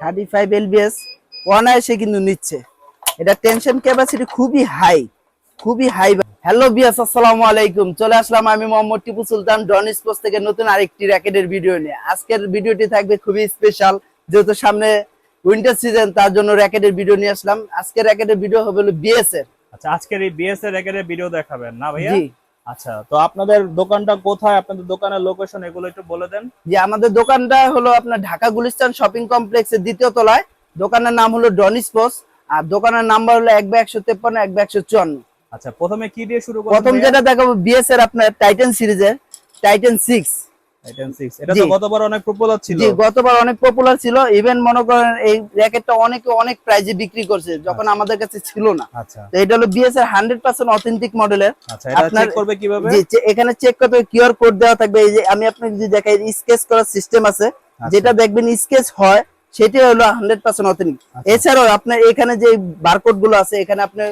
Thirty five lbs অনায়াসে কিন্তু নিচ্ছে। এটা টেনশন ক্যাপাসিটি খুবই হাই খুবই হাই হ্যালো বিয়াস আসসালামু আলাইকুম। চলে আসলাম আমি মোহাম্মদ টিপু সুলতান ডন স্পোর্টস থেকে নতুন আরেকটি র্যাকেটের ভিডিও নিয়ে। আজকের ভিডিওটি থাকবে খুবই স্পেশাল যেহেতু সামনে উইন্টার সিজন তার জন্য র্যাকেটের ভিডিও নিয়ে আসলাম। আজকের র্যাকেটের ভিডিও হবে হলো বিএস এর। আচ্ছা আজকের এই বিএস এর র্যাকেটের ভিডিও দেখাবেন না ভাইয়া? আচ্ছা তো আপনাদের দোকানটা কোথায়? আপনাদের দোকানের লোকেশন এগুলো একটু বলে দেন। যে আমাদের দোকানটা হলো আপনার ঢাকা গুলিস্তান শপিং কমপ্লেক্সের দ্বিতীয় তলায়। দোকানের নাম হলো ডনিস পোস আর দোকানের নাম্বার হলো এক বা একশো তেপ্পান্ন এক বা একশো চুয়ান্ন। আচ্ছা প্রথমে কি দিয়ে শুরু প্রথম যেটা দেখাবো বিএস এর আপনার টাইটান সিরিজের টাইটেন সিক্স টাইটান 6 এটা তো গতবার অনেক পপুলার ছিল। জি গতবার অনেক পপুলার ছিল। ইভেন মনে করেন এই র্যাকেটটা অনেকে অনেক প্রাইজে বিক্রি করছে যখন আমাদের কাছে ছিল না। আচ্ছা। তো এটা হলো বিএস এর হান্ড্রেড অথেন্টিক মডেলের আচ্ছা এটা চেক করবে কীভাবে? জি এখানে চেক করতে কিউআর কোড দেওয়া থাকবে। এই যে আমি আপনাকে যদি দেখাই স্কেচ করার সিস্টেম আছে আচ্ছা। যেটা দেখবেন স্কেচ হয় সেটা হলো হান্ড্রেড পার্সেন্ট অথেন্টিক আচ্ছা। এছাড়াও আপনার এখানে যে বারকোডগুলো আছে এখানে আপনি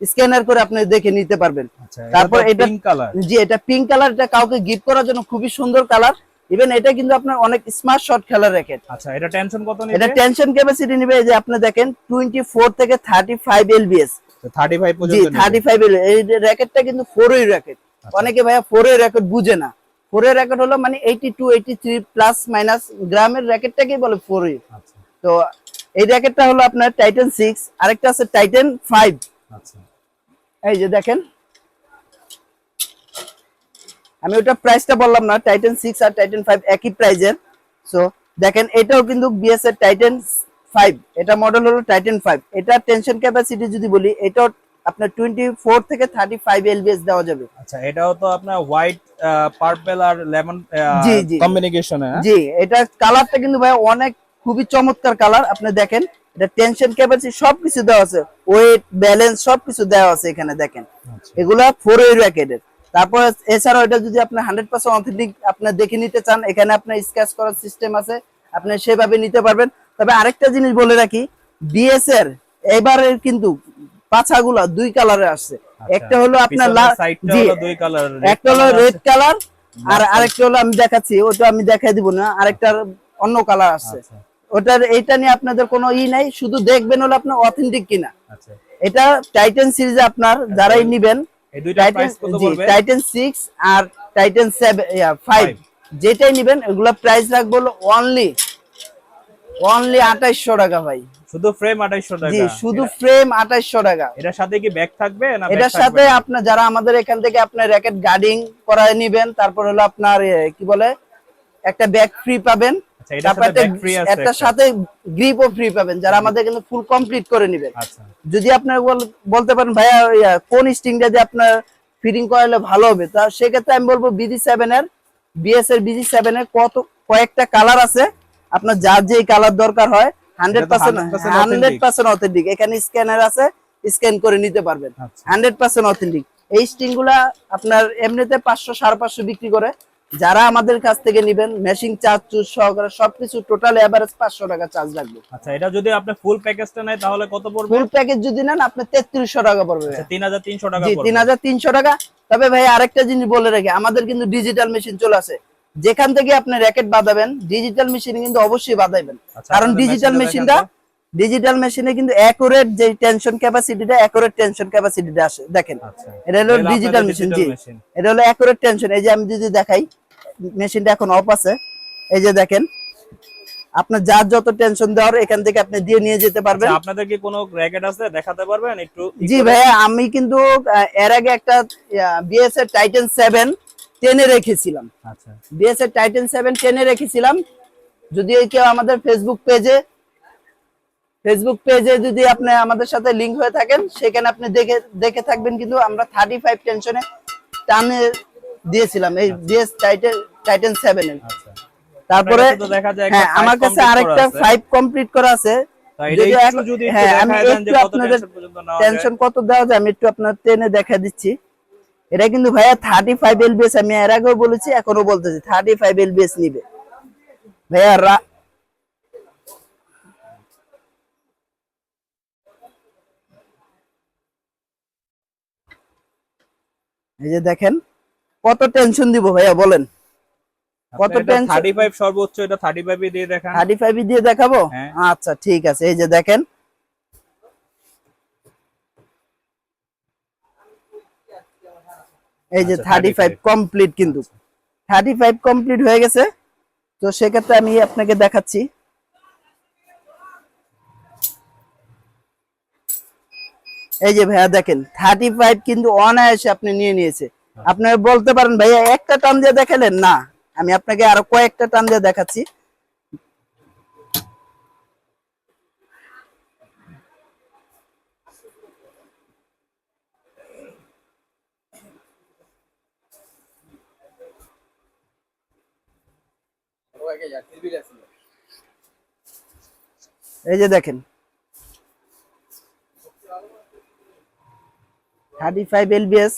স্ক্যানার করে আপনি দেখে নিতে পারবেন। আচ্ছা তারপর এটা- পিঙ্ক কালার জি এটা পিঙ্ক কালার এটা কাউকে গিফট করার জন্য খুবই সুন্দর কালার ইভেন এটা কিন্তু আপনার অনেক স্মার্ট শট খেলার র্যাকেট আচ্ছা এটা টেনশন কত নেবে? এটা টেনশন ক্যাপাসিটি নেবে এই যে আপনি দেখেন টোয়েন্টি ফোর থেকে থার্টি ফাইভ এলবিএস 35 জি পর্যন্ত। থার্টি ফাইভ এই র্যাকেটটা কিন্তু ফোর ওই র্যাকেট। অনেকে ভাইয়া ফোর ওই র্যাকেট বুঝে না। ফোর ওই র্যাকেট হলো মানে eighty two eighty three plus minus গ্রামের র্যাকেটটাকেই বলে ফোর ওই আচ্ছা। তো এই র্যাকেটটা হলো আপনার টাইটান সিক্স আরেকটা আছে টাইটান ফাইভ আচ্ছা। এই যে দেখেন। আমি ওটা প্রাইসটা বললাম না টাইটান সিক্স আর টাইটান ফাইভ একই প্রাইজের সো দেখেন এটাও কিন্তু বিএস এর টাইটান ফাইভ এটা মডেল হলো টাইটান ফাইভ এটা টেনশন ক্যাপাসিটি যদি বলি এটাও আপনার টোয়েন্টি ফোর থেকে থার্টি ফাইভ এলবিএস দেওয়া যাবে। আচ্ছা এটাও তো আপনার হোয়াইট পার্পল আর লেমন জি, জি। কম্বিনেশনে জি এটা কালারটা কিন্তু ভাই অনেক খুবই চমৎকার কালার আপনি দেখেন এটা টেনশন ক্যাপাসিটি সবকিছু দেওয়া আছে ওয়েট ব্যালেন্স সবকিছু দেওয়া আছে এখানে দেখেন। আচ্ছা। এগুলা ফোর ওই র্যাকেটের তারপর এছাড়াও এটা যদি আপনি হান্ড্রেড পার্সেন্ট অথেন্টিক আপনার দেখে নিতে চান এখানে আপনার স্ক্যাচ করার সিস্টেম আছে আপনি সেভাবে নিতে পারবেন। তবে আরেকটা জিনিস বলে রাখি বিএস এর এবারের কিন্তু পাছাগুলা দুই কালারে আসছে। একটা হলো আপনার একটা হলো রেড কালার আর আরেকটা হলো আমি দেখাচ্ছি ওটা আমি দেখাই দিব না আরেকটার অন্য কালার আসছে। আচ্ছা। ওটার এটা নিয়ে আপনাদের কোনো ই নাই শুধু দেখবেন হলো আপনার অথেন্টিক কিনা। আচ্ছা। এটা টাইটান সিরিজে আপনার যারাই নিবেন টাইটান 6 আর টাইটান 7 5 যেটাই নিবেন এগুলা প্রাইস রাখব অনলি অনলি 2800 টাকা ভাই। শুধু ফ্রেম 2800 টাকা। জি শুধু ফ্রেম 2800 টাকা। এটার সাথে কি ব্যাগ থাকবে না এটার সাথে আপনার যারা আমাদের এখান থেকে আপনার র্যাকেট গার্ডিং করায় নেবেন তারপর হলো আপনার কি বলে একটা ব্যাগ ফ্রি পাবেন। আচ্ছা এটার তারপর সাথে একটা ব্যাগ ফ্রি আছে একটা। সাথে গ্রিপও ফ্রি পাবেন। যারা আমাদের কিন্তু ফুল কমপ্লিট করে নেবেন। আচ্ছা। যদি আপনার বলতে পারেন ভাইয়া কোন স্টিংটা দিয়ে আপনার ফিটিং করালে ভালো হবে? তা সেক্ষেত্রে আমি বলব বিজি সেভেন এর বিএস এর বিজি সেভেন এর কত কয়েকটা কালার আছে। আপনার যার যেই কালার দরকার হয় hundred percent hundred percent authentic এখানে স্ক্যানার আছে স্ক্যান করে নিতে পারবেন। আচ্ছা। হান্ড্রেড পার্সেন্ট অথেন্টিক এই স্টিংগুলা আপনার এমনিতে পাঁচশো সাড়ে পাঁচশো বিক্রি করে। যারা আমাদের কাছ থেকে নিবেন মেশিং চার্জ চুজ সহকারে সবকিছু টোটাল এভারেজ পাঁচশো টাকা চার্জ লাগবে। আচ্ছা এটা যদি আপনি ফুল প্যাকেজটা নেয় তাহলে কত পড়বে? ফুল প্যাকেজ যদি নেন আপনি তেত্রিশশো টাকা পড়বে আচ্ছা 3300 টাকা পড়বে। তিন হাজার তিনশো টাকা। তবে ভাই আরেকটা জিনিস বলে রাখি আমাদের কিন্তু ডিজিটাল মেশিন চলে আসে। যেখান থেকে আপনি র্যাকেট বাঁধাবেন ডিজিটাল মেশিন কিন্তু অবশ্যই বাঁধাইবেন। আচ্ছা, কারণ ডিজিটাল মেশিনটা ডিজিটাল মেশিনে কিন্তু অ্যাকুরেট যে টেনশন ক্যাপাসিটিটা অ্যাকুরেট টেনশন ক্যাপাসিটিটা আসে। দেখেন আচ্ছা। এটা হলো ডিজিটাল মেশিন জি। এটা হলো অ্যাকুরেট টেনশন এই যে আমি যদি দেখাই মেশিনটা এখন অফ আছে। এই যে দেখেন আপনার যার যত টেনশন দেওয়ার এখান থেকে আপনি দিয়ে নিয়ে যেতে পারবেন। আচ্ছা আপনাদের কি কোনো র্যাকেট আছে? দেখাতে পারবেন? একটু জি? ভাইয়া আমি কিন্তু এর আগে একটা বিএস এর টাইটান সেভেন টেনে রেখেছিলাম। আচ্ছা। বিএস এর টাইটান সেভেন টেনে রেখেছিলাম। যদি কেউ আমাদের ফেসবুক পেজে ফেসবুক পেজে যদি আপনি আমাদের সাথে লিংক হয়ে থাকেন সেখানে আপনি দেখে দেখে থাকবেন কিন্তু আমরা থার্টি ফাইভ টেনশনে টানে দিয়েছিলাম। এই বিএস টাইটান টাইটান সেভেন এর। আচ্ছা। তারপরে হ্যাঁ আমার কাছে আরেকটা ফাইভ কমপ্লিট করা আছে। হ্যাঁ, আপনাদের টেনশন কত দেওয়া যায় আমি একটু আপনার টেনে দেখা দিচ্ছি। এটা কিন্তু ভাইয়া থার্টি ফাইভ এলবিএস আমি এর আগেও বলেছি এখনও বলতেছি থার্টি ফাইভ এলবিএস নিবে। ভাইয়া এই যে দেখেন কত টেনশন দিব ভাইয়া বলেন। কত টেনশন থার্টি ফাইভ সর্বোচ্চ এটা থার্টি ফাইভে দিয়ে দেখান। থার্টি ফাইভ দিয়ে দেখাবো? হ্যাঁ। আচ্ছা ঠিক আছে এই যে দেখেন। এই যে আচ্ছা, থার্টি ফাইভ 35 কমপ্লিট কিন্তু। থার্টি ফাইভ কমপ্লিট হয়ে গেছে। তো সেক্ষেত্রে আমি আপনাকে দেখাচ্ছি। এই যে ভাইয়া দেখেন থার্টি ফাইভ কিন্তু অনায়াসে আপনি নিয়ে নিয়েছে। আপনারা বলতে পারেন ভাইয়া একটা টান দিয়ে দেখালেন? না আমি আপনাকে আরও কয়েকটা টান দিয়ে দেখাচ্ছি। এই যে দেখেন থার্টি ফাইভ এলবিএস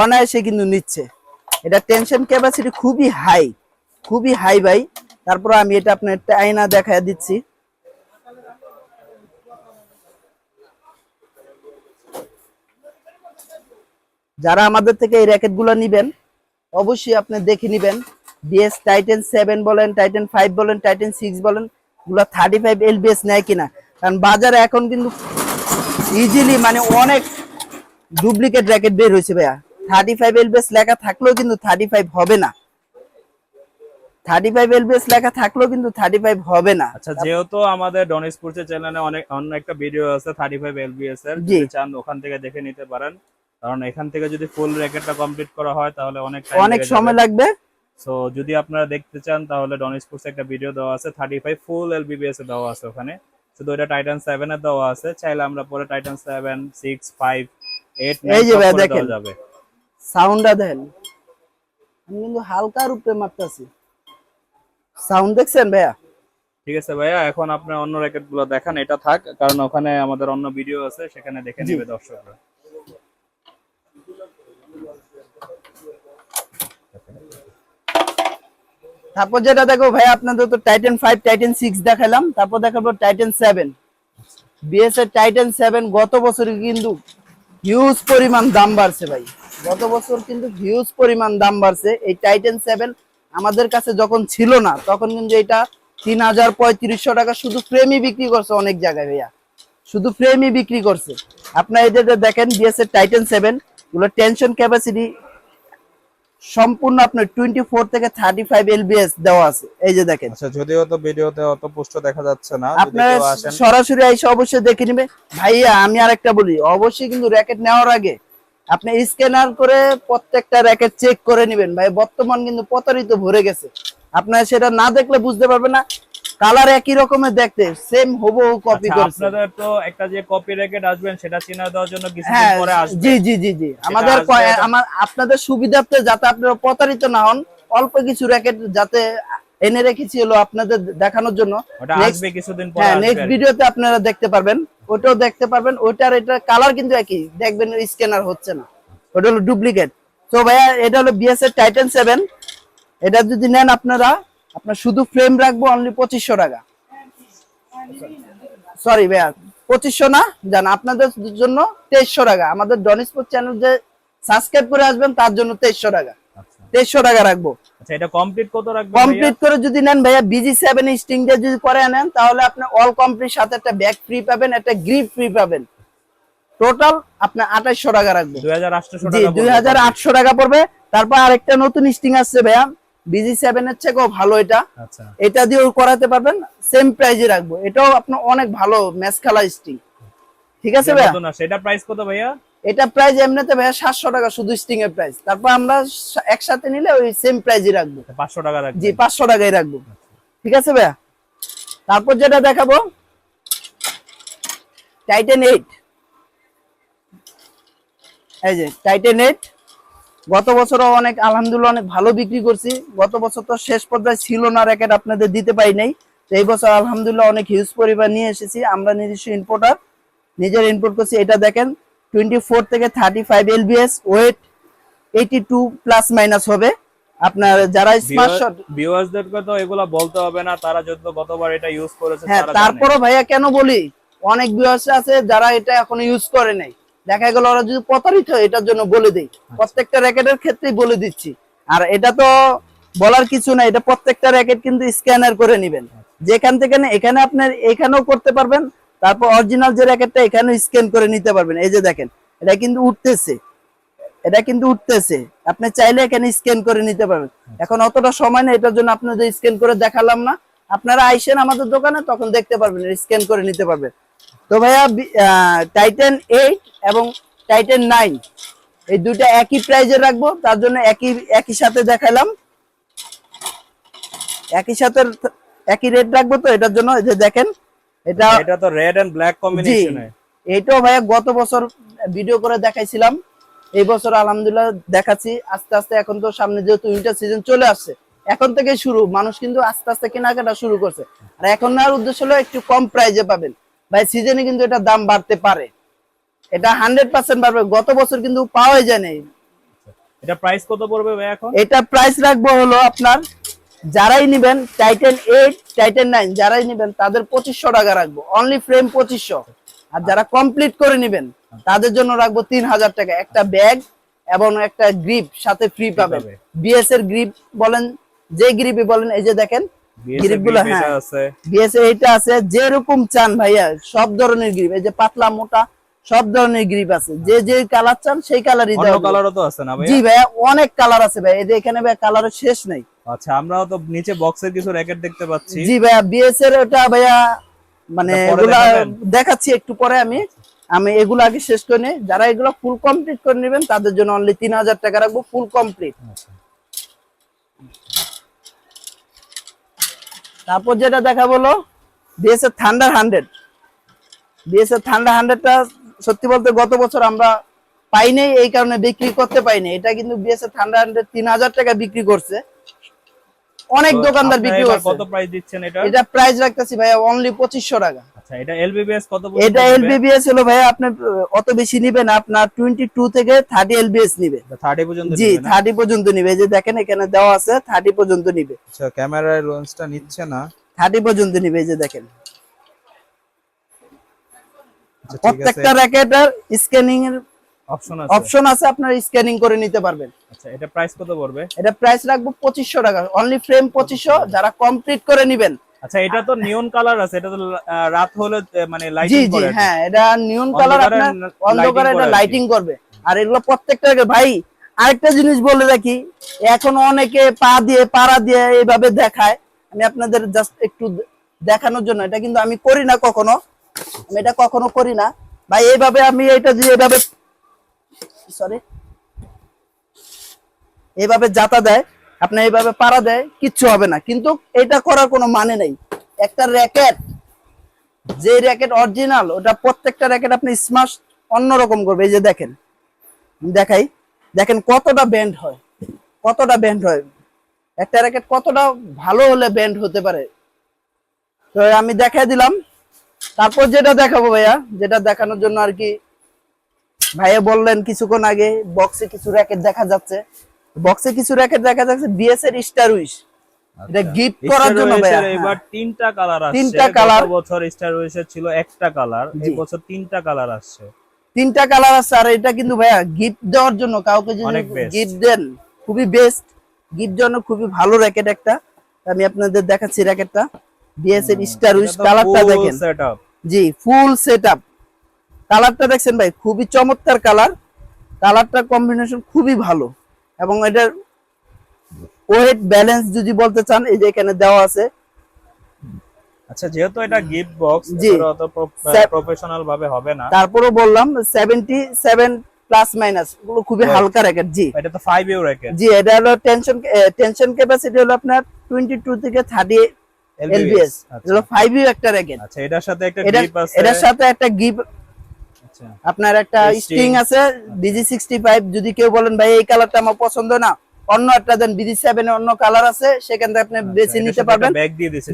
অনায়াসে কিন্তু নিচ্ছে। এটা টেনশন ক্যাপাসিটি খুবই হাই খুবই হাই ভাই। তারপর আমি এটা আপনার আয়না দেখা দিচ্ছি। যারা আমাদের থেকে এই র্যাকেটগুলো নিবেন, অবশ্যই আপনি দেখে নিবেন। বিএস টাইটেন সেভেন বলেন টাইটেন ফাইভ বলেন টাইটেন সিক্স বলেনগুলো থার্টি ফাইভ এলবিএস নেয় কিনা। কারণ বাজারে এখন কিন্তু ইজিলি মানে অনেক ডুপ্লিকেট র্যাকেট বের হয়েছে ভাইয়া। থার্টি ফাইভ এলবিএস লেখা থাকলেও কিন্তু থার্টি ফাইভ হবে না। থার্টি ফাইভ এলবিএস লেখা থাকলেও কিন্তু থার্টি ফাইভ হবে না। আচ্ছা যেহেতু আমাদের চ্যানেলে অনেক অন্য একটা ভিডিও আছে থার্টি ফাইভ এলবিএস এর যদি চান ওখান থেকে দেখে নিতে পারেন। কারণ এখান থেকে যদি ফুল র্যাকেটটা কমপ্লিট করা হয় তাহলে অনেক অনেক সময় লাগবে। সো যদি আপনারা দেখতে চান তাহলে ডন স্পোর্টস একটা ভিডিও দেওয়া আছে। থার্টি ফাইভ ফুল এলবিবিএস এ দেওয়া আছে ওখানে। শুধু এটা টাইটান সেভেন এর দেওয়া আছে। চাইলে আমরা পরে টাইটান সেভেন সিক্স ফাইভ এই যে ভাই দেখেন। সাউন্ডটা দেখেন। আমি কিন্তু হালকার উপরে মারতেছি। সাউন্ড দেখছেন ভাইয়া? ঠিক আছে ভাইয়া এখন আপনার অন্য র্যাকেটগুলো দেখান এটা থাক কারণ ওখানে আমাদের অন্য ভিডিও আছে সেখানে দেখে নেবে দর্শকরা। তারপর যেটা দেখো ভাই আপনাদের তো টাইটেন ফাইভ টাইটেন সিক্স দেখালাম তারপর দেখাবো টাইটেন সেভেন বিএস এর টাইটেন সেভেন গত বছর কিন্তু হিউজ পরিমাণ দাম বাড়ছে ভাই। গত বছর কিন্তু হিউজ পরিমাণ দাম বাড়ছে। এই টাইটেন সেভেন আমাদের কাছে যখন ছিল না, তখন কিন্তু এটা তিন হাজার পঁয়ত্রিশশো টাকা শুধু ফ্রেমই বিক্রি করছে অনেক জায়গায় ভাইয়া। শুধু ফ্রেমই বিক্রি করছে। আপনার এদের দেখেন বিএসএ টাইটেন সেভেন এগুলো টেনশন ক্যাপাসিটি সম্পূর্ণ আপনার টোয়েন্টি ফোর থেকে থার্টি ফাইভ এলবিএস দেওয়া আছে। এই যে দেখেন। আচ্ছা যদিও তো ভিডিওতে অত দেখা যাচ্ছে না আপনারা সরাসরি এসে অবশ্যই দেখে নেবে ভাইয়া আমি আরেকটা বলি অবশ্যই কিন্তু র্যাকেট নেওয়ার আগে আপনি স্ক্যানার করে প্রত্যেকটা র্যাকেট চেক করে নেবেন। ভাই বর্তমান কিন্তু প্রতারিত ভরে গেছে। আপনারা সেটা না দেখলে বুঝতে পারবেন না। কালার একই রকমের দেখতে সেম হুবহু কপি করছে। আপনাদের তো একটা যে কপি র্যাকেট আসবেন সেটা চিনা দেওয়ার জন্য কিছুদিন হ্যাঁ পরে আসবে। জি জি জি। জি আমাদের আমার আপনাদের সুবিধার্থে যাতে আপনারা প্রতারিত না হন অল্প কিছু র্যাকেট যাতে এনে রেখেছি হলো আপনাদের দেখানোর জন্য। ওটা আসবে কিছুদিন পরে হ্যাঁ নেক্সট ভিডিওতে আপনারা দেখতে পারবেন। ওটাও দেখতে পারবেন। ওটার এটা কালার কিন্তু একই। দেখবেন স্ক্যানার হচ্ছে না। ওটা হলো ডুপ্লিকেট তো ভাইয়া এটা হলো বিএস এর টাইটান সেভেন এটা যদি নেন আপনারা আপনার শুধু ফ্রেম রাখব অনলি পঁচিশশো টাকা। সরি ভাইয়া পঁচিশশো না জান আপনাদের জন্য তেইশশো টাকা। আমাদের ডনিসপোর্ট চ্যানেল যে সাবস্ক্রাইব করে আসবেন তার জন্য তেইশশো টাকা। আচ্ছা। তেইশশো টাকা রাখব। আচ্ছা এটা কমপ্লিট কত রাখবেন কমপ্লিট করে যদি নেন ভাইয়া বিজি সেভেন স্টিং দিয়ে যদি করে নেন তাহলে আপনি অল কমপ্লিট সাথে একটা ব্যাগ ফ্রি পাবেন একটা গ্রিপ ফ্রি পাবেন। টোটাল আপনি আঠাইশশো টাকা রাখব। 2800 জি টাকা দুই হাজার আটশো টাকা পড়বে। তারপর আরেকটা নতুন স্টিং আসছে ভাইয়া বিজি সেভেন এর থেকেও ভালো এটা। আচ্ছা। এটা দিয়েও করাতে পারবেন। সেম প্রাইজে রাখব। এটাও আপনার অনেক ভালো ম্যাচ খেলা স্টিং ঠিক আছে ভাইয়া। এটা প্রাইস কত ভাইয়া? এটা প্রাইস এমনিতে ভাইয়া সাতশো টাকা শুধু স্টিং এর প্রাইস তারপর আমরা একসাথে নিলে ওই সেম প্রাইজে রাখব। 500 টাকা জি পাঁচশো টাকায় রাখব। ঠিক আছে ভাইয়া? তারপর যেটা দেখাবো টাইটেন এইট এই যে টাইটেন এইট গত বছরও অনেক আলহামদুলিল্লাহ অনেক ভালো বিক্রি করছি। গত বছর তো শেষ পর্যায়ে ছিল না র্যাকেট আপনাদের দিতে পারি নাই। তো এই বছর আলহামদুলিল্লাহ অনেক হিউজ পরিমাণ নিয়ে এসেছি। আমরা নিজস্ব ইম্পোর্টার নিজের ইম্পোর্ট করছি। এটা দেখেন টোয়েন্টি ফোর থেকে thirty five LBS weight eighty two plus minus হবে। আপনার যারা স্মার্ট শট ভিউয়ার্সদেরকে এগুলা বলতে হবে না। তারা যত গতবার এটা ইউজ করেছে হ্যাঁ তারপরও ভাইয়া কেন বলি? অনেক ভিউয়ার্স আছে যারা এটা এখনও ইউজ করে নাই। দেখা গেল ওরা যদি প্রতারিত হয় এটার জন্য বলে দেই। প্রত্যেকটা র্যাকেটের ক্ষেত্রেই বলে দিচ্ছি। আর এটা তো বলার কিছু নাই এটা প্রত্যেকটা র্যাকেট কিন্তু স্ক্যানার করে নেবেন। যেখান থেকে এখানে আপনার এখানেও করতে পারবেন তারপর অরিজিনাল যে র্যাকেটটা এখানেও স্ক্যান করে নিতে পারবেন। এই যে দেখেন এটা কিন্তু উঠতেছে। এটা কিন্তু উঠতেছে। আপনি চাইলে এখানে স্ক্যান করে নিতে পারবেন। এখন অতটা সময় নেই এটার জন্য আপনাদের স্ক্যান করে দেখালাম না। আপনারা আইসেন আমাদের দোকানে তখন দেখতে পারবেন স্ক্যান করে নিতে পারবেন। তো ভাইয়া টাইটেন এইট এবং টাইটেন নাইন এই দুইটা একই প্রাইজে রাখব তার জন্য একই একই সাথে দেখালাম একই সাথে একই রেট রাখব তো এটার জন্য যে দেখেন এটা এটা তো রেড এন্ড ব্ল্যাক কম্বিনেশনে এইটাও ভাইয়া গত বছর ভিডিও করে দেখাইছিলাম এই বছর আলহামদুলিল্লাহ দেখাচ্ছি আস্তে আস্তে এখন তো সামনে যেহেতু উইন্টার সিজন চলে আসছে এখন থেকে শুরু মানুষ কিন্তু আস্তে আস্তে কেনাকাটা শুরু করছে। আর এখন নেওয়ার উদ্দেশ্য হলো একটু কম প্রাইজে পাবেন। ভাই সিজনে কিন্তু এটা দাম বাড়তে পারে। এটা হান্ড্রেড পার্সেন্ট বাড়বে। গত বছর কিন্তু পাওয়াই যায় নাই এটা প্রাইস কত পড়বে ভাই এখন? এটা প্রাইস রাখব হলো আপনার যারাই নিবেন টাইটেন এইট টাইটেন নাইন যারাই নিবেন তাদের পঁচিশশো টাকা রাখব। অনলি ফ্রেম পঁচিশশো। আর যারা কমপ্লিট করে নিবেন তাদের জন্য রাখব তিন হাজার টাকা। একটা ব্যাগ এবং একটা গ্রিপ সাথে ফ্রি পাবেন। পাবে। বিএস এর গ্রিপ বলেন যে গ্রিপই বলেন এই যে দেখেন হ্যাঁ। এইটা আছে যেরকম চান ভাইয়া সব ধরনের গ্রিপ এই যে পাতলা মোটা সব ধরনের গ্রিপ আছে। যে যে কালার চান সেই কালারই অন্য দেওয়া হবে। কালারও তো আছে না জি ভাইয়া অনেক কালার আছে ভাই এই এখানে ভাই কালারের শেষ নাই। আচ্ছা আমরাও তো নিচে বক্সের কিছু র্যাকেট দেখতে পাচ্ছি। জি ভাইয়া বিএস এর ওটা ভাইয়া মানে এগুলা দেখাচ্ছি একটু পরে আমি। আমি এগুলো আগে শেষ করে নিই। যারা এগুলো ফুল কমপ্লিট করে নেবেন তাদের জন্য অনলি তিন হাজার টাকা রাখব ফুল কমপ্লিট তারপর যেটা দেখা বলো BSA thunder hundred BSA thunder হান্ড্রেডটা সত্যি বলতে গত বছর আমরা পাইনি এই কারণে বিক্রি করতে পাইনি। এটা কিন্তু বিএসএ এর থান্ডার হান্ড্রেড তিন হাজার টাকা বিক্রি করছে। অনেক দোকানদার বিক্রি করছে। কত প্রাইস দিচ্ছেন এটা? এটা প্রাইস রাখতেছি ভাইয়া অনলি পঁচিশশো টাকা। আচ্ছা এটা এলবিবিএস কত এটা এলবিবিএস হলো ভাইয়া আপনি অত বেশি নিবেন আপনার টোয়েন্টি টু থেকে থার্টি এলবিএস নিবে। 30 পর্যন্ত জি দিবেন না? থার্টি পর্যন্ত নিবে এই যে দেখেন এখানে দেওয়া আছে থার্টি পর্যন্ত নিবে। আচ্ছা ক্যামেরার লেন্সটা নিচ্ছে না। থার্টি পর্যন্ত নিবে এই যে দেখেন। আচ্ছা প্রত্যেকটা র্যাকেটের স্ক্যানিং এর অপশন আছে? অপশন আছে আপনার স্ক্যানিং করে নিতে পারবেন। আচ্ছা এটা প্রাইস কত পড়বে? এটা প্রাইস রাখব পঁচিশশো টাকা অনলি ফ্রেম পঁচিশশো যারা কমপ্লিট করে নিবেন। আচ্ছা এটা তো নিয়ন কালার আছে এটা তো রাত হলে মানে জি লাইটিং জি করে হ্যাঁ এটা নিয়ন কালার আপনার অন্ধকারে এটা লাইটিং করবে। আর এগুলো প্রত্যেকটা ভাই আরেকটা জিনিস বলে রাখি এখন অনেকে পা দিয়ে পাড়া দিয়ে এইভাবে দেখায়। আমি আপনাদের জাস্ট একটু দেখানোর জন্য এটা কিন্তু আমি করি না কখনো। আমি এটা কখনো করি না। ভাই এইভাবে আমি এটা যে এইভাবে সরি এইভাবে যাতা দেয়। আপনি এইভাবে পাড়া দেয়, কিচ্ছু হবে না। কিন্তু এটা করার কোনো মানে নেই। একটা র্যাকেট যে র্যাকেট অরিজিনাল ওটা প্রত্যেকটা র্যাকেট আপনি স্মাশ অন্যরকম করবে। এই যে দেখেন, দেখাই, দেখেন কতটা ব্যান্ড হয়, কতটা ব্যান্ড হয়। একটা র্যাকেট কতটা ভালো হলে ব্যান্ড হতে পারে। তো আমি দেখাই দিলাম। তারপর যেটা দেখাবো ভাইয়া, যেটা দেখানোর জন্য আর কি, ভাইয়া বললেন কিছুক্ষণ আগে বক্সে কিছু র্যাকেট দেখা যাচ্ছে। বক্সে কিছু র্যাকেট দেখা যাচ্ছে বিএস এর স্টার উইশ এটা গিফট করার জন্য ভাইয়া। স্টার এবার হ্যাঁ। তিনটা কালার আসছে। তিনটা colour। বছর স্টার ওয়েসের ছিল একটা কালার এই বছর তিনটা কালার আসছে। তিনটা কালার আছে আর এটা কিন্তু ভাইয়া গিফট দেওয়ার জন্য কাউকে যদি গিফট দেন খুবই বেস্ট গিফট জন্য খুবই ভালো র্যাকেট একটা। আমি আপনাদের দেখাচ্ছি র্যাকেটটা বিএস এর স্টার উইশ কালারটা দেখেন। সেটআপ জি ফুল সেটআপ কালারটা দেখছেন ভাই খুবই চমৎকার কালার কালারটা কম্বিনেশন খুবই ভালো। এবং এটার ওয়েট ব্যালেন্স যদি বলতে চান এই যে এখানে দেওয়া আছে। আচ্ছা যেহেতু এটা গিফট বক্স। অত প্রফেশনাল ভাবে হবে না। তারপরও বললাম সেভেন্টি সেভেন প্লাস মাইনাস এগুলো খুবই হালকা র্যাকেট জি। এটা তো 5 ইউ র্যাকেট জি এটা হলো টেনশন টেনশন ক্যাপাসিটি হলো আপনার 22 থেকে 30 এলবিএস হলো 5 ইউ একটা র্যাকেট আচ্ছা এটার সাথে একটা এটা গ্রিপ আছে। এটার সাথে একটা আচ্ছা আপনার একটা Sting। স্টিং আছে বিজি 65 যদি কেউ বলেন ভাই এই কালারটা আমার পছন্দ না অন্য একটা দেন বিজি 7 এর অন্য কালার আছে সেখান থেকে আপনি বেছে নিতে পারবেন।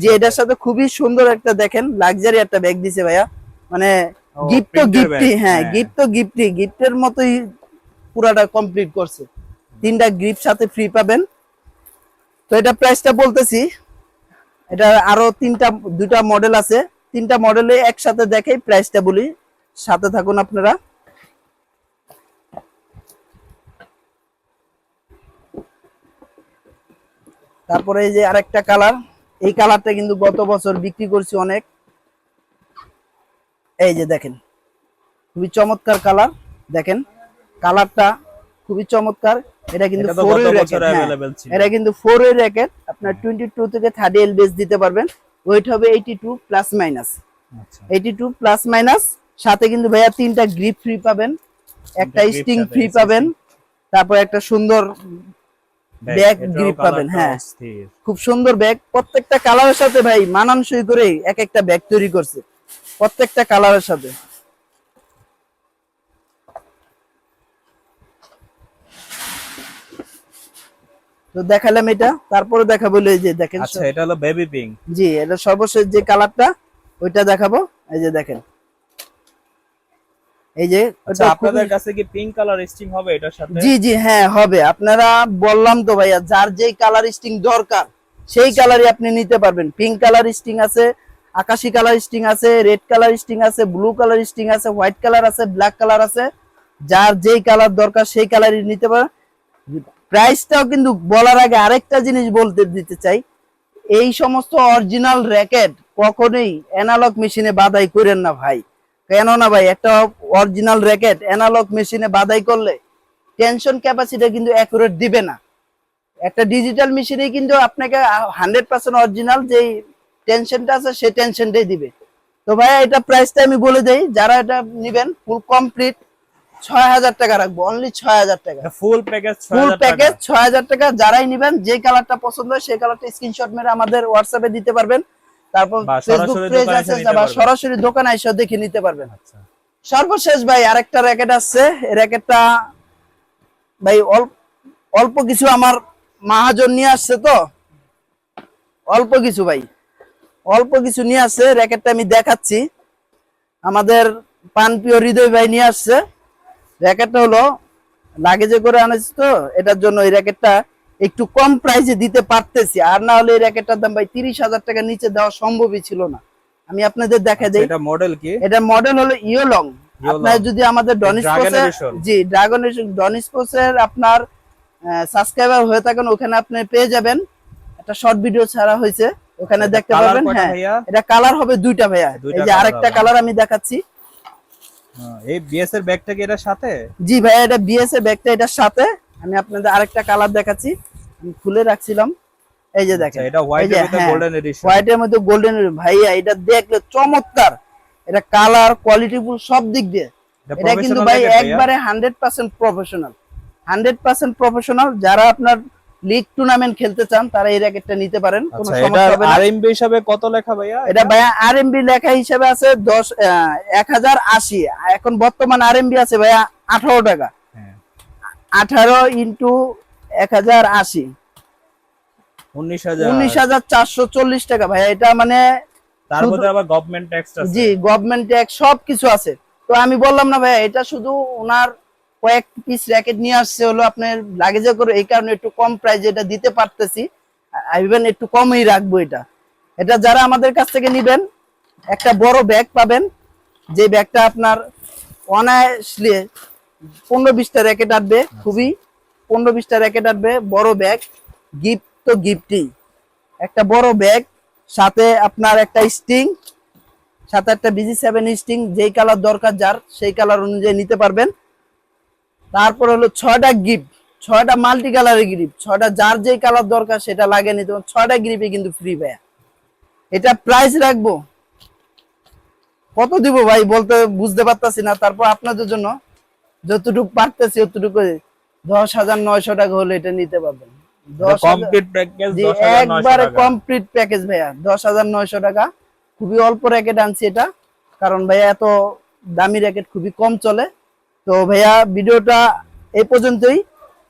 যে এটার সাথে। খুবই সুন্দর একটা দেখেন লাক্সারি একটা ব্যাগ দিছে ভাইয়া। মানে গিফট তো গিফটই হ্যাঁ হ্যাঁ। গিফট তো গিফটই গিফটের মতোই পুরাটা কমপ্লিট করছে। তিনটা গিফট সাথে ফ্রি পাবেন। তো এটা প্রাইসটা বলতেছি এটা আরও তিনটা দুটা মডেল আছে। তিনটা মডেলে একসাথে দেখেই প্রাইসটা বলি। সাথে থাকুন আপনারা। তারপরে এই যে আরেকটা কালার এই কালারটা কিন্তু গত বছর বিক্রি করছি অনেক। এই যে দেখেন খুবই চমৎকার কালার দেখেন কালারটা খুবই চমৎকার। এটা কিন্তু এটা এটা কিন্তু ফোর ওয়ে র্যাকেট আপনার টোয়েন্টি টু থেকে থার্টি এল বেস দিতে পারবেন। ওয়েট হবে এইটি টু প্লাস মাইনাস আচ্ছা। এইটি টু প্লাস মাইনাস সাথে কিন্তু ভাইয়া তিনটা গ্রিপ ফ্রি পাবেন একটা স্টিং ফ্রি পাবেন তারপর একটা সুন্দর ব্যাগ গ্রিপ পাবেন, হ্যাঁ। খুব সুন্দর ব্যাগ প্রত্যেকটা কালারের সাথে ভাই মানানসই করে এক একটা ব্যাগ তৈরি করছে প্রত্যেকটা কালারের সাথে। তো দেখালাম এটা তারপরে দেখাবো এই যে দেখেন আচ্ছা এটা হলো বেবি পিঙ্ক জি এটা সর্বশেষ যে কালারটা ওইটা দেখাবো এই যে দেখেন। এই যে আচ্ছা আপনাদের কাছে কি পিঙ্ক কালার স্টিং হবে এটার সাথে? জি জি হ্যাঁ হবে। আপনারা বললাম তো ভাইয়া যার যেই কালার স্টিং দরকার সেই কালারই আপনি নিতে পারবেন। পিঙ্ক কালার স্টিং আছে আকাশি কালার স্টিং আছে রেড কালার স্টিং আছে ব্লু কালার স্টিং আছে হোয়াইট কালার আছে ব্ল্যাক কালার আছে। যার যেই কালার দরকার সেই কালারই নিতে পারেন প্রাইসটাও কিন্তু বলার আগে আরেকটা জিনিস বলতে দিতে চাই। এই সমস্ত অরিজিনাল র্যাকেট কখনোই অ্যানালগ মেশিনে বাদাই করেন না ভাই। কেন না ভাই একটা অরিজিনাল র্যাকেট অ্যানালগ মেশিনে বাদাই করলে টেনশন ক্যাপাসিটি কিন্তু অ্যাকুরেট দিবে না। একটা ডিজিটাল মেশিনে কিন্তু আপনাকে হান্ড্রেড পার্সেন্ট অরিজিনাল যে টেনশনটা আছে সেই টেনশনটাই দিবে। তো ভাই এটা প্রাইসটা আমি বলে দেই যারা এটা নেবেন ফুল কমপ্লিট ছয় হাজার টাকা রাখব অনলি ছয় হাজার টাকা। ফুল প্যাকেজ ফুল প্যাকেজ ছয় হাজার টাকা যারাই নিবেন যে কালারটা পছন্দ হয় সেই কালারটা স্ক্রিনশট মেরে আমাদের হোয়াটসঅ্যাপে দিতে পারবেন। তারপর ফেসবুক পেজ আছে বা সরাসরি দোকানে এসে দেখে নিতে পারবেন। আচ্ছা। সর্বশেষ ভাই আরেকটা র্যাকেট এই র্যাকেটটা ভাই অল্প অল্প কিছু আমার মাহাজন নিয়ে আসছে তো। অল্প কিছু ভাই। অল্প কিছু নিয়ে আসছে। র্যাকেটটা আমি দেখাচ্ছি। আমাদের পানপ্রিয় হৃদয় ভাই নিয়ে আসছে। র্যাকেটটা হলো লাগেজে করে আনেছি তো। এটার জন্য এই র্যাকেটটা একটু কম প্রাইসে দিতে পারতেছি। আর না হলে এই র্যাকেটটার দাম ভাই তিরিশ হাজার টাকা নিচে দেওয়া সম্ভবই ছিল না। আমি আপনাদের দেখা আচ্ছা, দেই এটা মডেল কি? এটা মডেল হলো ইয়োলং। আপনার যদি আমাদের। জি ড্রাগন ডনিস পোসের আপনার সাবস্ক্রাইবার হয়ে থাকেন ওখানে আপনি পেয়ে যাবেন। একটা শর্ট ভিডিও ছাড়া হয়েছে। ওখানে এটা দেখতে কয়টা হ্যাঁ। এটা কালার হবে দুইটা ভাইয়া। এই যে আরেকটা কালার আমি দেখাচ্ছি। হ্যাঁ, এই বিএস এর ব্যাগটা কি এটার সাথে? জি ভাইয়া এটা বিএস এর ব্যাগটা এটার সাথে। আমি আপনাদের আরেকটা কালার দেখাচ্ছি। আমি খুলে রাখছিলাম। এই যে দেখেন। আচ্ছা, এটা হোয়াইট এর হ্যাঁ, গোল্ডেন এডিশন হোয়াইটের মধ্যে গোল্ডেন ভাইয়া এটা দেখলে চমৎকার। এটা কালার কোয়ালিটি ফুল সব দিক দিয়ে। এটা কিন্তু ভাই একবারে hundred percent professional hundred percent professional যারা আপনার লিগ টুর্নামেন্ট খেলতে চান তারা এই র্যাকেটটা নিতে পারেন। কোনো আচ্ছা সমস্যা হবে না। আরএমবি হিসাবে কত লেখা ভাইয়া? এটা ভাইয়া আরএমবি লেখা হিসাবে আছে দশ এক হাজার আশি। এখন বর্তমান আরএমবি আছে ভাইয়া আঠারো টাকা। আঠারো ইন্টু এক হাজার আশি। উনিশ হাজার। চারশো চল্লিশ টাকা। এটা মানে তার শুধু- মধ্যে আবার গভর্নমেন্ট ট্যাক্স আছে। জি গভর্নমেন্ট ট্যাক্স সব আছে। তো আমি বললাম না ভাইয়া এটা শুধু ওনার কয়েক পিস র্যাকেট নিয়ে আসছে হলো আপনার লাগেজে করে এই কারণে একটু কম প্রাইস এটা দিতে পারতেছি। ইভেন একটু কমই রাখব এটা। এটা যারা আমাদের কাছ থেকে নিবেন একটা বড় ব্যাগ পাবেন। যে ব্যাগটা আপনার অনায়াসলি পনেরো বিশটা র্যাকেট আসবে খুবই পনেরো বিশটা র্যাকেট আসবে বড় ব্যাগ গিফট তো গিফটই একটা বড় ব্যাগ সাথে আপনার একটা স্টিং সাথে একটা বিজি সেভেন স্টিং যেই কালার দরকার যার, সেই কালার অনুযায়ী নিতে পারবেন। তারপর হলো ছয়টা গিফট ছয়টা মাল্টি কালারের গিফট ছয়টা যার যেই কালার দরকার সেটা লাগে নিতে ছয়টা গিফটে কিন্তু ফ্রি ভাইয়া। এটা প্রাইস রাখব। কত দিব ভাই বলতে বুঝতে পারতাছি না, তারপর আপনাদের জন্য যতটুকু পারতেছি ততটুকু দশ হাজার নয়শো টাকা হলে এটা নিতে পারবেন। একবারে কমপ্লিট প্যাকেজ ভাইয়া দশ হাজার নয়শো টাকা। খুবই অল্প র্যাকেট আনছি এটা কারণ ভাইয়া এত দামি র্যাকেট খুবই কম চলে। তো ভাইয়া ভিডিওটা এই পর্যন্তই।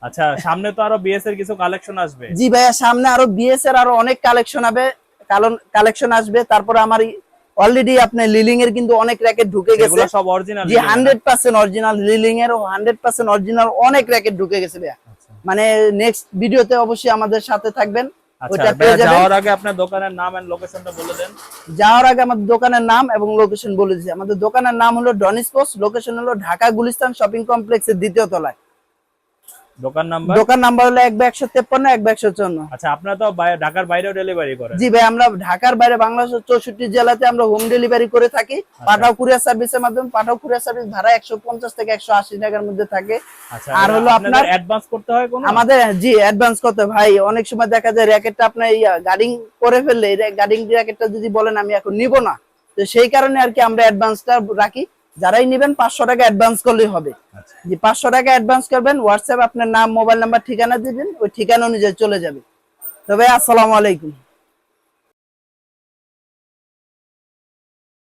আচ্ছা সামনে তো আরও বিএস এর কিছু কালেকশন আসবে। জি ভাইয়া সামনে আরও বিএস এর আরও অনেক কালেকশন হবে। কালেকশন আসবে তারপরে আমার অলরেডি আপনার লিলিং এর কিন্তু অনেক র্যাকেট ঢুকে গেছে। সব অরিজিনাল জি hundred percent original Li Ning এর হান্ড্রেড পার্সেন্ট অরিজিনাল অনেক র্যাকেট ঢুকে গেছে ভাইয়া। মানে নেক্সট ভিডিওতে অবশ্যই আমাদের সাথে থাকবেন। আচ্ছা ভাইয়া, পেয়ে যাবেন। যাওয়ার আগে আপনার দোকানের নাম এন্ড লোকেশনটা বলে দেন। যাওয়ার আগে আমাদের দোকানের নাম এবং লোকেশন বলে দিচ্ছি। আমাদের দোকানের নাম হলো ডনিস পোস্ট লোকেশন হলো ঢাকা গুলিস্তান শপিং কমপ্লেক্সের দ্বিতীয় তলায়। দোকান নাম্বার? দোকান নাম্বার হলো এক একশো তেপ্পান্ন এক একশো চুয়ান্ন আচ্ছা আপনারা তো ঢাকার বাইরেও ডেলিভারি করেন। জি ভাই আমরা ঢাকার বাইরে বাংলাদেশের চৌষট্টি জেলাতে আমরা হোম ডেলিভারি করে থাকি। আচ্ছা। পাঠাও কুরিয়ার সার্ভিসের মাধ্যমে পাঠাও কুরিয়ার সার্ভিস ভাড়া একশো পঞ্চাশ থেকে একশো আশি টাকার মধ্যে থাকে। আচ্ছা আর হলো আপনার- অ্যাডভান্স করতে হয় কোনো? আমাদের জি অ্যাডভান্স কত ভাই অনেক সময় দেখা যায় র্যাকেটটা আপনার গার্ডিং করে ফেললে গার্ডিং র্যাকেটটা যদি বলেন আমি এখন নিব না। তো সেই কারণে আর কি আমরা অ্যাডভান্সটা রাখি। যারাই নেবেন পাঁচশো টাকা অ্যাডভান্স করলেই হবে। আচ্ছা। যে পাঁচশো টাকা অ্যাডভান্স করবেন হোয়াটসঅ্যাপ আপনার নাম মোবাইল নাম্বার ঠিকানা দিবেন ওই ঠিকানা অনুযায়ী চলে যাবে। তবে আসসালামু আলাইকুম।